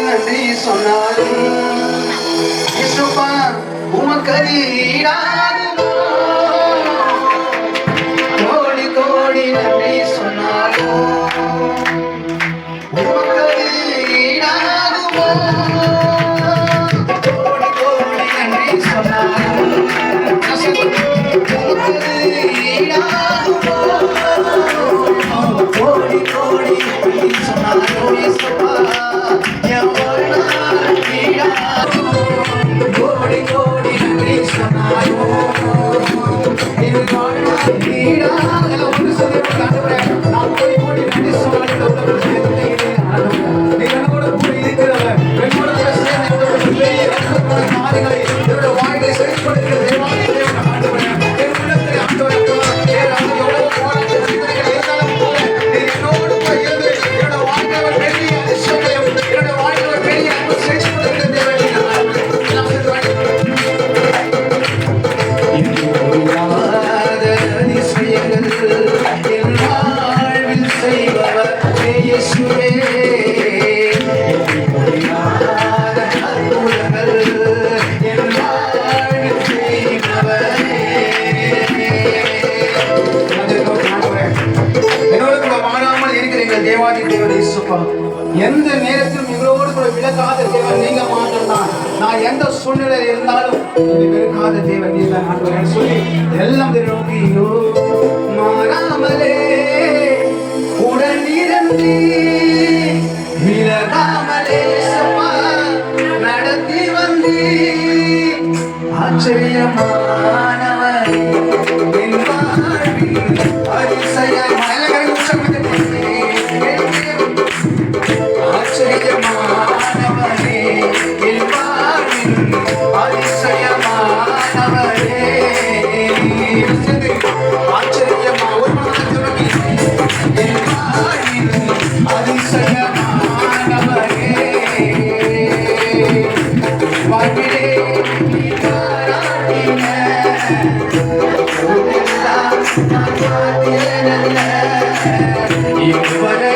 நன்றி சொன்னாலும் உமக்கறியாத எந்த நேரத்திலும் இவரோடு கூட விளக்காத தேவன் நீங்க மாத்திரம் நான் எந்த சூழ்நிலையில் இருந்தாலும் விளக்காத தேவன் நீங்க சொல்லி எல்லாம் நோக்கி நடத்தி வந்தி ஆச்சரியமானவரே. You are.